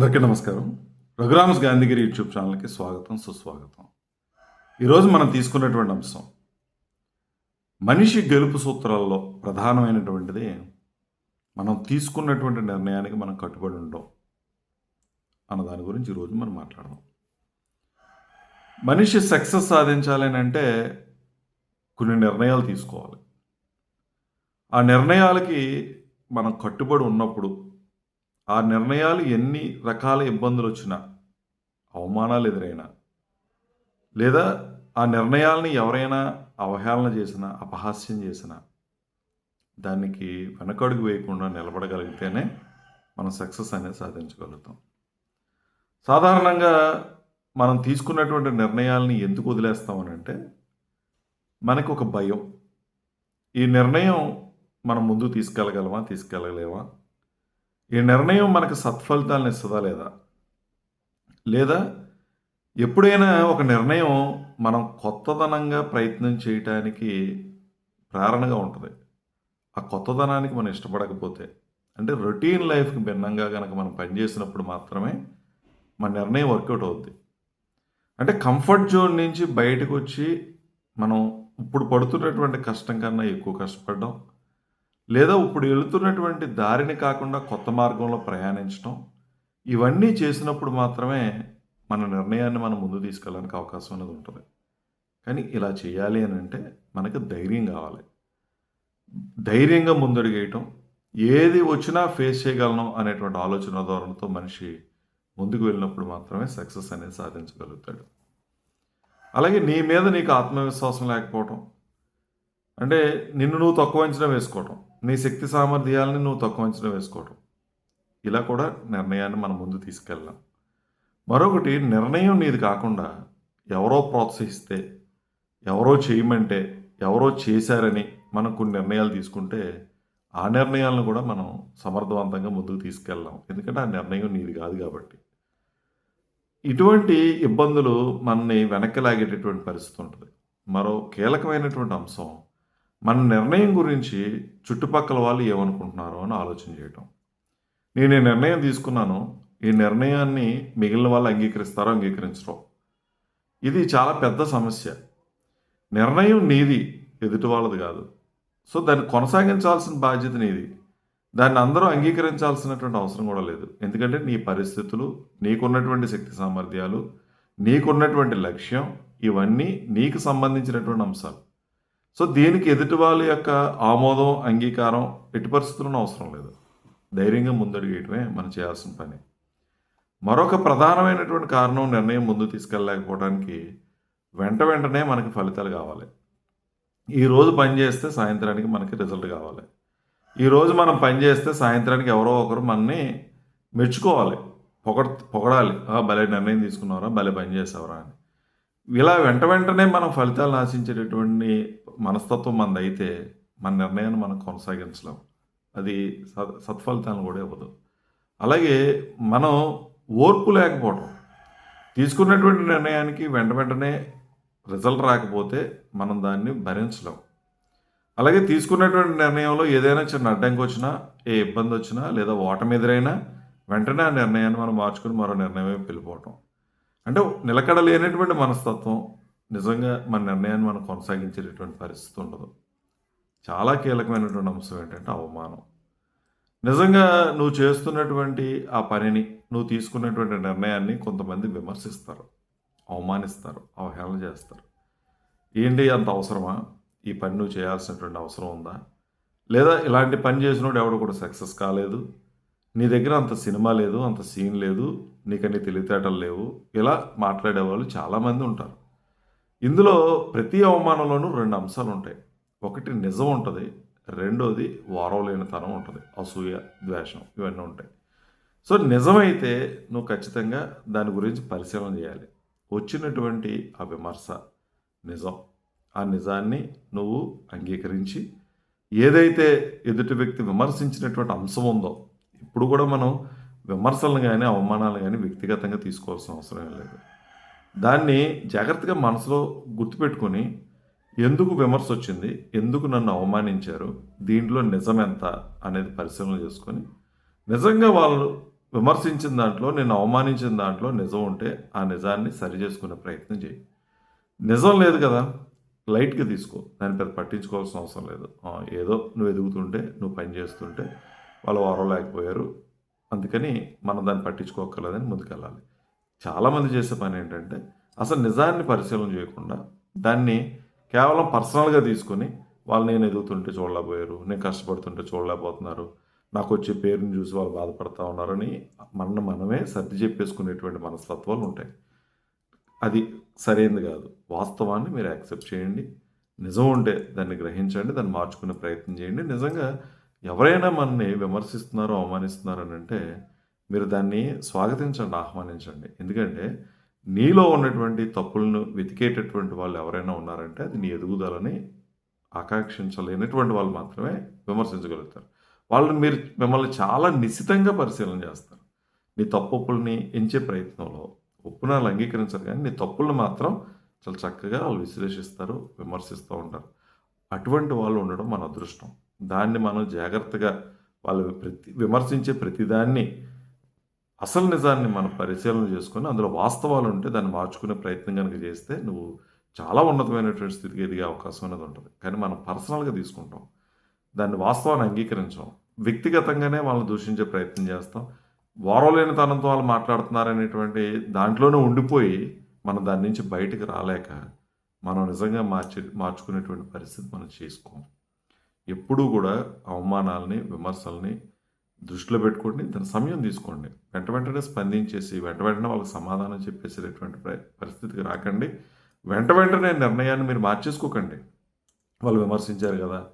అందరికీ నమస్కారం. రఘురామస్ గాంధీగిరి యూట్యూబ్ ఛానల్కి స్వాగతం సుస్వాగతం. ఈరోజు మనం తీసుకున్నటువంటి అంశం మనిషి గెలుపు సూత్రాల్లో ప్రధానమైనటువంటిది మనం తీసుకున్నటువంటి నిర్ణయానికి మనం కట్టుబడి ఉండడం అన్న దాని గురించి ఈరోజు మనం మాట్లాడదాం. మనిషి సక్సెస్ సాధించాలి అని అంటే కొన్ని నిర్ణయాలు తీసుకోవాలి. ఆ నిర్ణయాలకి మనం కట్టుబడి ఉన్నప్పుడు ఆ నిర్ణయాలు ఎన్ని రకాల ఇబ్బందులు వచ్చినా అవమానాలు ఎదురైనా లేదా ఆ నిర్ణయాలని ఎవరైనా అవహేళన చేసినా అపహాస్యం చేసినా దానికి వెనకడుగు వేయకుండా నిలబడగలిగితేనే మనం సక్సెస్ అనేది సాధించగలుగుతాం. సాధారణంగా మనం తీసుకున్నటువంటి నిర్ణయాలని ఎందుకు వదిలేస్తామని అంటే మనకు ఒక భయం. ఈ నిర్ణయం మనం ముందు తీసుకెళ్ళగలమా తీసుకెళ్ళగలేమా ఈ నిర్ణయం మనకు సత్ఫలితాలను ఇస్తుందా లేదా? లేదా ఎప్పుడైనా ఒక నిర్ణయం మనం కొత్తదనంగా ప్రయత్నం చేయటానికి ప్రేరణగా ఉంటుంది. ఆ కొత్తదనానికి మనం ఇష్టపడకపోతే అంటే రొటీన్ లైఫ్కి భిన్నంగా కనుక మనం పనిచేసినప్పుడు మాత్రమే మన నిర్ణయం వర్కౌట్ అవుద్ది. అంటే కంఫర్ట్ జోన్ నుంచి బయటకు వచ్చి మనం ఇప్పుడు పడుతున్నటువంటి కష్టం కన్నా ఎక్కువ కష్టపడడం లేదా ఇప్పుడు వెళుతున్నటువంటి దారిని కాకుండా కొత్త మార్గంలో ప్రయాణించడం ఇవన్నీ చేసినప్పుడు మాత్రమే మన నిర్ణయాన్ని మనం ముందు తీసుకెళ్ళడానికి అవకాశం అనేది ఉంటుంది. కానీ ఇలా చేయాలి అని అంటే మనకు ధైర్యం కావాలి. ధైర్యంగా ముందడుగేయటం ఏది వచ్చినా ఫేస్ చేయగలను అనేటువంటి ఆలోచన ధోరణితో మనిషి ముందుకు వెళ్ళినప్పుడు మాత్రమే సక్సెస్ అనేది సాధించగలుగుతాడు. అలాగే నీ మీద నీకు ఆత్మవిశ్వాసం లేకపోవటం అంటే నిన్ను నువ్వు తక్కువ అంచనా వేసుకోవటం. నీ శక్తి సామర్థ్యాలని నువ్వు తక్కువ అంచనా వేసుకోవటం. ఇలా కూడా నిర్ణయాన్ని మనం ముందు తీసుకెళ్ళాం. మరొకటి నిర్ణయం నీది కాకుండా ఎవరో ప్రోత్సహిస్తే ఎవరో చేయమంటే ఎవరో చేశారని మనం కొన్ని నిర్ణయాలు తీసుకుంటే ఆ నిర్ణయాలను కూడా మనం సమర్థవంతంగా ముందుకు తీసుకెళ్ళాం. ఎందుకంటే ఆ నిర్ణయం నీది కాదు కాబట్టి. ఇటువంటి ఇబ్బందులు మనని వెనక్కి లాగేటటువంటి పరిస్థితి ఉంటుంది. మరో కీలకమైనటువంటి అంశం మన నిర్ణయం గురించి చుట్టుపక్కల వాళ్ళు ఏమనుకుంటున్నారో అని ఆలోచన చేయటం. నేను ఈ నిర్ణయం తీసుకున్నాను ఈ నిర్ణయాన్ని మిగిలిన వాళ్ళు అంగీకరిస్తారో అంగీకరించరో. ఇది చాలా పెద్ద సమస్య. నిర్ణయం నీది ఎదుటి వాళ్ళది కాదు. సో దాన్ని కొనసాగించాల్సిన బాధ్యత నీది. దాన్ని అందరూ అంగీకరించాల్సినటువంటి అవసరం కూడా లేదు. ఎందుకంటే నీ పరిస్థితులు నీకున్నటువంటి శక్తి సామర్థ్యాలు నీకున్నటువంటి లక్ష్యం ఇవన్నీ నీకు సంబంధించినటువంటి అంశాలు. సో దీనికి ఎదుటి వాళ్ళ యొక్క ఆమోదం అంగీకారం ఎట్టి పరిస్థితులను అవసరం లేదు. ధైర్యంగా ముందడుగేయటమే మనం చేయాల్సిన పని. మరొక ప్రధానమైనటువంటి కారణం నిర్ణయం ముందు తీసుకెళ్ళలేకపోవడానికి వెంట వెంటనే మనకి ఫలితాలు కావాలి. ఈరోజు పని చేస్తే సాయంత్రానికి మనకి రిజల్ట్ కావాలి. ఈరోజు మనం పని చేస్తే సాయంత్రానికి ఎవరో ఒకరు మనని మెచ్చుకోవాలి. పొగడ పొగడాలి. "ఆ, భలే నిర్ణయం తీసుకున్నారా భలే పని చేసావరా అని. ఇలా వెంట వెంటనే మనం ఫలితాలు ఆశించేటటువంటి మనస్తత్వం మనది అయితే మన నిర్ణయాన్ని మనం కొనసాగించలేం. అది సత్ సత్ఫలితాలను కూడా ఇవ్వదు. అలాగే మనం ఓర్పు లేకపోవడం తీసుకున్నటువంటి నిర్ణయానికి వెంట వెంటనే రిజల్ట్ రాకపోతే మనం దాన్ని భరించలేం. అలాగే తీసుకున్నటువంటి నిర్ణయంలో ఏదైనా చిన్న అడ్డంకి వచ్చినా ఏ ఇబ్బంది వచ్చినా లేదా ఓటమి ఎదురైనా వెంటనే ఆ నిర్ణయాన్ని మనం మార్చుకుని మరో నిర్ణయం వెళ్ళిపోవటం. అంటే నిలకడ లేనటువంటి మనస్తత్వం నిజంగా మన నిర్ణయాన్ని మనం కొనసాగించేటటువంటి పరిస్థితి ఉండదు. చాలా కీలకమైనటువంటి అంశం ఏంటంటే అవమానం. నిజంగా నువ్వు చేస్తున్నటువంటి ఆ పనిని నువ్వు తీసుకున్నటువంటి నిర్ణయాన్ని కొంతమంది విమర్శిస్తారు అవమానిస్తారు అవహేళన చేస్తారు. ఏంటి అంత అవసరమా? ఈ పని నువ్వు చేయాల్సినటువంటి అవసరం ఉందా? లేదా ఇలాంటి పని చేసినోడు ఎవడు కూడా సక్సెస్ కాలేదు? నీ దగ్గర అంత సినిమా లేదు అంత సీన్ లేదు నీకన్నీ తెలివితేటలు లేవు ఇలా మాట్లాడే వాళ్ళు చాలామంది ఉంటారు. ఇందులో ప్రతి అవమానంలోనూ రెండు అంశాలు ఉంటాయి. ఒకటి నిజం ఉంటుంది రెండోది వారవలేనితనం ఉంటుంది అసూయ ద్వేషం ఇవన్నీ ఉంటాయి. సో నిజమైతే నువ్వు ఖచ్చితంగా దాని గురించి పరిశీలన చేయాలి. వచ్చినటువంటి ఆ విమర్శ నిజం. ఆ నిజాన్ని నువ్వు అంగీకరించి ఏదైతే ఎదుటి వ్యక్తి విమర్శించినటువంటి అంశం ఉందో ఇప్పుడు కూడా మనం విమర్శలను కానీ అవమానాలను కానీ వ్యక్తిగతంగా తీసుకోవాల్సిన అవసరం లేదు. దాన్ని జాగ్రత్తగా మనసులో గుర్తుపెట్టుకొని ఎందుకు విమర్శ వచ్చింది ఎందుకు నన్ను అవమానించారు దీంట్లో నిజం ఎంత అనేది పరిశీలన చేసుకొని నిజంగా వాళ్ళు విమర్శించిన దాంట్లో నేను అవమానించిన దాంట్లో నిజం ఉంటే ఆ నిజాన్ని సరి చేసుకునే ప్రయత్నం చేయి. నిజం లేదు కదా లైట్గా తీసుకో దాని పెద్ద పట్టించుకోవాల్సిన అవసరం లేదు. ఏదో నువ్వు ఎదుగుతుంటే నువ్వు పని చేస్తుంటే వాళ్ళు వారం లేకపోయారు అందుకని మనం దాన్ని పట్టించుకోక్కర్లేదని ముందుకెళ్ళాలి. చాలామంది చేసే పని ఏంటంటే అసలు నిజాన్ని పరిశీలన చేయకుండా దాన్ని కేవలం పర్సనల్గా తీసుకొని వాళ్ళు నేను ఎదుగుతుంటే చూడలేకపోయారు నేను కష్టపడుతుంటే చూడలేకపోతున్నారు నాకు వచ్చే పేరుని చూసి వాళ్ళు బాధపడతా ఉన్నారని మన మనమే సర్ది చెప్పేసుకునేటువంటి మనస్తత్వాలు ఉంటాయి. అది సరైనది కాదు. వాస్తవాన్ని మీరు యాక్సెప్ట్ చేయండి. నిజం ఉంటే దాన్ని గ్రహించండి దాన్ని మార్చుకునే ప్రయత్నం చేయండి. నిజంగా ఎవరైనా మనని విమర్శిస్తున్నారో అవమానిస్తున్నారని అంటే మీరు దాన్ని స్వాగతించండి ఆహ్వానించండి. ఎందుకంటే నీలో ఉన్నటువంటి తప్పులను వెతికేటటువంటి వాళ్ళు ఎవరైనా ఉన్నారంటే అది నీ ఎదుగుదలని ఆకాంక్షించలేనటువంటి వాళ్ళు మాత్రమే విమర్శించగలుగుతారు. వాళ్ళని మీరు మిమ్మల్ని చాలా నిశితంగా పరిశీలన చేస్తారు. నీ తప్పుల్ని ఎంచే ప్రయత్నంలో ఒప్పునాలు అంగీకరించరు కానీ నీ తప్పులను మాత్రం చాలా చక్కగా వాళ్ళు విశ్లేషిస్తారు విమర్శిస్తూ ఉంటారు. అటువంటి వాళ్ళు ఉండడం మన అదృష్టం. దాన్ని మనం జాగ్రత్తగా వాళ్ళు ప్రతి విమర్శించే ప్రతిదాన్ని అసలు నిజాన్ని మనం పరిశీలన చేసుకొని అందులో వాస్తవాలు ఉంటే దాన్ని మార్చుకునే ప్రయత్నం కనుక చేస్తే నువ్వు చాలా ఉన్నతమైనటువంటి స్థితికి ఎదిగే అవకాశం అనేది ఉంటుంది. కానీ మనం పర్సనల్గా తీసుకుంటాం. దాన్ని వాస్తవాన్ని అంగీకరించాం. వ్యక్తిగతంగానే వాళ్ళని దూషించే ప్రయత్నం చేస్తాం. వారలేని తనంతో వాళ్ళు మాట్లాడుతున్నారనేటువంటి దాంట్లోనే ఉండిపోయి మనం దాని నుంచి బయటకు రాలేక మనం నిజంగా మార్చి మార్చుకునేటువంటి పరిస్థితి మనం చేసుకోం. ఎప్పుడూ కూడా అవమానాలని విమర్శల్ని దృష్టిలో పెట్టుకోండి దాని సమయం తీసుకోండి. వెంట వెంటనే స్పందించేసి వెంట వెంటనే వాళ్ళకి సమాధానం చెప్పేసేటటువంటి పరిస్థితికి రాకండి. వెంట వెంటనే నిర్ణయాన్ని మీరు మార్చేసుకోకండి. వాళ్ళు విమర్శించారు కదా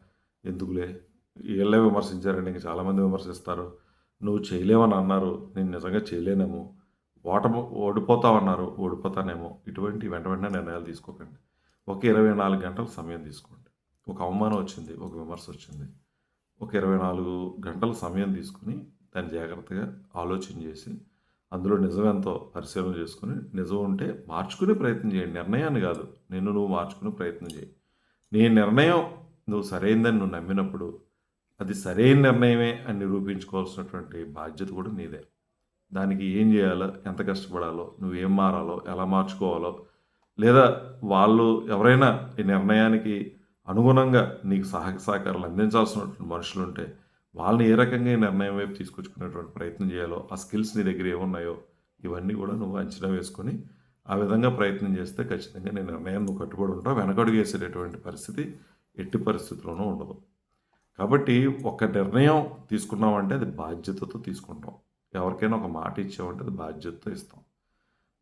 ఎందుకులే? వీళ్ళే విమర్శించారండి ఇంకా చాలామంది విమర్శిస్తారు. నువ్వు చేయలేవని అన్నారు నేను నిజంగా చేయలేనేమో. ఓట ఓడిపోతావన్నారు ఓడిపోతానేమో. ఇటువంటి వెంట వెంటనే నిర్ణయాలు తీసుకోకండి. ఒక ఇరవై నాలుగు గంటల సమయం తీసుకోండి. ఒక అవమానం వచ్చింది ఒక విమర్శ వచ్చింది. ఒక ఇరవై నాలుగు గంటల సమయం తీసుకుని దాన్ని జాగ్రత్తగా ఆలోచన చేసి అందులో నిజం ఎంతో పరిశీలన చేసుకుని నిజం ఉంటే మార్చుకునే ప్రయత్నం చేయండి. నిర్ణయాన్ని కాదు నిన్ను నువ్వు మార్చుకునే ప్రయత్నం చేయి. నీ నిర్ణయం నువ్వు సరైందని నువ్వు నమ్మినప్పుడు అది సరైన నిర్ణయమే అని నిరూపించుకోవాల్సినటువంటి బాధ్యత కూడా నీదే. దానికి ఏం చేయాలో ఎంత కష్టపడాలో నువ్వు ఏం మారాలో ఎలా మార్చుకోవాలో లేదా వాళ్ళు ఎవరైనా ఈ నిర్ణయానికి అనుగుణంగా నీకు సహాయ సహకారాలు అందించాల్సినటువంటి మనుషులు ఉంటే వాళ్ళని ఏ రకంగా నిర్ణయం వైపు తీసుకొచ్చుకునేటువంటి ప్రయత్నం చేయాలో ఆ స్కిల్స్ నీ దగ్గర ఏమున్నాయో ఇవన్నీ కూడా నువ్వు అంచనా వేసుకొని ఆ విధంగా ప్రయత్నం చేస్తే ఖచ్చితంగా నేను నిర్ణయం నువ్వు కట్టుబడి ఉంటావు. వెనకడుగు వేసేటటువంటి పరిస్థితి ఎట్టి పరిస్థితుల్లోనూ ఉండదు. కాబట్టి ఒక నిర్ణయం తీసుకున్నామంటే అది బాధ్యతతో తీసుకుంటాం. ఎవరికైనా ఒక మాట ఇచ్చామంటే అది బాధ్యతతో ఇస్తాం.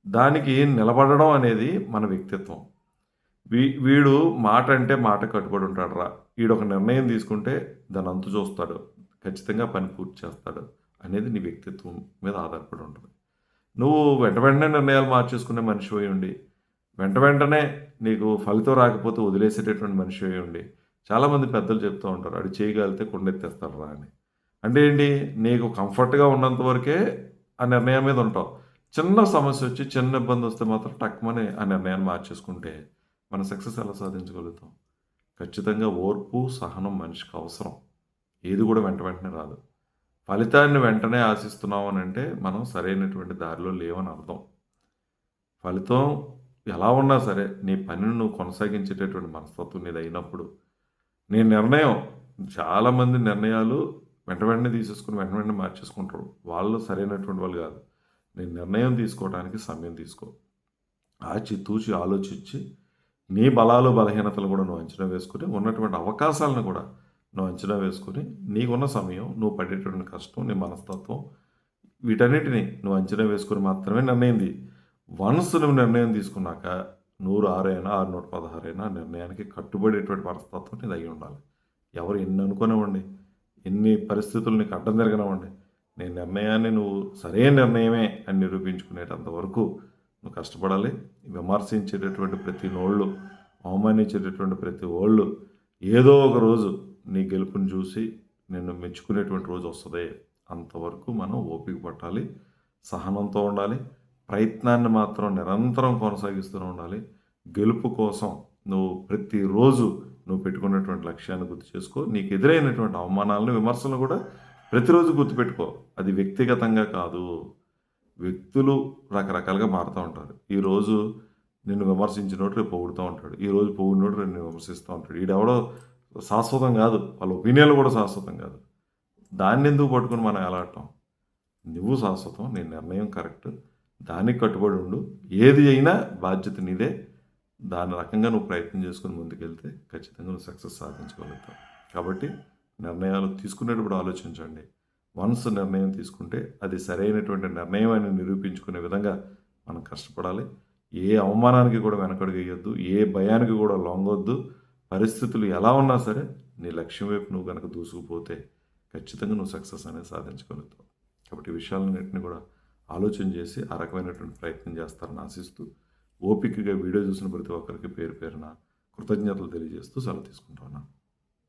దానికి నిలబడడం అనేది మన వ్యక్తిత్వం. వీ వీడు మాట అంటే మాట కట్టుబడి ఉంటాడు రా వీడు ఒక నిర్ణయం తీసుకుంటే దాని అంతు చూస్తాడు. ఖచ్చితంగా పని పూర్తి చేస్తాడు అనేది నీ వ్యక్తిత్వం మీద ఆధారపడి ఉంటుంది నువ్వు వెంట వెంటనే నిర్ణయాలు మార్చేసుకునే మనిషి అయి ఉండి వెంట వెంటనే నీకు ఫలితం రాకపోతే వదిలేసేటటువంటి మనిషి అయి ఉండి చాలామంది పెద్దలు చెప్తూ ఉంటారు అది చేయగలిగితే కొండెత్తేస్తారు రా అని. అంటే ఏంటి? నీకు కంఫర్ట్గా ఉన్నంత వరకే ఆ నిర్ణయం మీద ఉంటావు. చిన్న సమస్య వచ్చి చిన్న ఇబ్బంది వస్తే మాత్రం టక్మని ఆ నిర్ణయాన్ని మార్చేసుకుంటే మన సక్సెస్ ఎలా సాధించగలుగుతాం? ఖచ్చితంగా ఓర్పు సహనం మనిషికి అవసరం. ఏది కూడా వెంట వెంటనే రాదు. ఫలితాన్ని వెంటనే ఆశిస్తున్నాం అని అంటే మనం సరైనటువంటి దారిలో లేవని అర్థం. ఫలితం ఎలా ఉన్నా సరే నీ పనిని నువ్వు కొనసాగించేటటువంటి మనస్తత్వం నీది అయినప్పుడు నీ నిర్ణయం చాలామంది నిర్ణయాలు వెంట వెంటనే తీసేసుకుని వెంట వెంటనే మార్చేసుకుంటారు. వాళ్ళు సరైనటువంటి వాళ్ళు కాదు. నీ నిర్ణయం తీసుకోవడానికి సమయం తీసుకో. ఆచి తూచి ఆలోచించి నీ బలాలు బలహీనతలు కూడా నువ్వు అంచనా వేసుకుని ఉన్నటువంటి అవకాశాలను కూడా నువ్వు అంచనా వేసుకుని నీకున్న సమయం నువ్వు పడేటువంటి కష్టం నీ మనస్తత్వం వీటన్నిటిని నువ్వు అంచనా వేసుకుని మాత్రమే నిర్ణయం తీ. వన్స్ నువ్వు నిర్ణయం తీసుకున్నాక నూరు ఆరైనా ఆరు నూట పదహారైనా నిర్ణయానికి కట్టుబడేటువంటి మనస్తత్వం నీది అయి ఉండాలి. ఎవరు ఎన్ని అనుకునేవ్వండి ఎన్ని పరిస్థితులు నీకు అడ్డం తిరగనివ్వండి నీ నిర్ణయాన్ని నువ్వు సరైన నిర్ణయమే అని నిరూపించుకునేటంత వరకు నువ్వు కష్టపడాలి. విమర్శించేటటువంటి ప్రతి నోళ్ళు అవమానించేటటువంటి ప్రతి ఓళ్ళు ఏదో ఒక రోజు నీ గెలుపుని చూసి నిన్ను మెచ్చుకునేటువంటి రోజు వస్తుంది. అంతవరకు మనం ఓపిక పట్టాలి సహనంతో ఉండాలి ప్రయత్నాన్ని మాత్రం నిరంతరం కొనసాగిస్తూనే ఉండాలి. గెలుపు కోసం నువ్వు ప్రతిరోజు నువ్వు పెట్టుకున్నటువంటి లక్ష్యాన్ని గుర్తు చేసుకో. నీకు ఎదురైనటువంటి అవమానాలను విమర్శలు కూడా ప్రతిరోజు గుర్తుపెట్టుకో. అది వ్యక్తిగతంగా కాదు. వ్యక్తులు రకరకాలుగా మారుతూ ఉంటారు. ఈరోజు నిన్ను విమర్శించినోడు రేపు పొగుడుతూ ఉంటాడు. ఈరోజు పొగిడినోడు రేపు నిన్ను విమర్శిస్తూ ఉంటాడు. ఈడెవడో శాశ్వతం కాదు. వాళ్ళ ఒపీనియన్లు కూడా శాశ్వతం కాదు. దాన్ని ఎందుకు పట్టుకుని మనం ఎలాడటం నువ్వు శాశ్వతం నీ నిర్ణయం కరెక్ట్. దానికి కట్టుబడి ఉండు. ఏది అయినా బాధ్యత నీదే. దాని రకంగా నువ్వు ప్రయత్నం చేసుకుని ముందుకెళ్తే ఖచ్చితంగా నువ్వు సక్సెస్ సాధించగలుగుతావు కాబట్టి నిర్ణయాలు తీసుకునేటప్పుడు ఆలోచించండి. వన్స్ నిర్ణయం తీసుకుంటే అది సరైనటువంటి నిర్ణయం అని నిరూపించుకునే విధంగా మనం కష్టపడాలి. ఏ అవమానానికి కూడా వెనకడుగు వేయొద్దు ఏ భయానికి కూడా లొంగొద్దు. పరిస్థితులు ఎలా ఉన్నా సరే నీ లక్ష్యం వైపు నువ్వు కనుక దూసుకుపోతే ఖచ్చితంగా నువ్వు సక్సెస్ అనేది సాధించగలుగుతావు కాబట్టి విషయాలన్నింటినీ కూడా ఆలోచన చేసి ఆ రకమైనటువంటి ప్రయత్నం చేస్తారని ఆశిస్తూ ఓపికగా వీడియో చూసిన ప్రతి ఒక్కరికి పేరు పేరున కృతజ్ఞతలు తెలియజేస్తూ సెలవు తీసుకుంటున్నాను.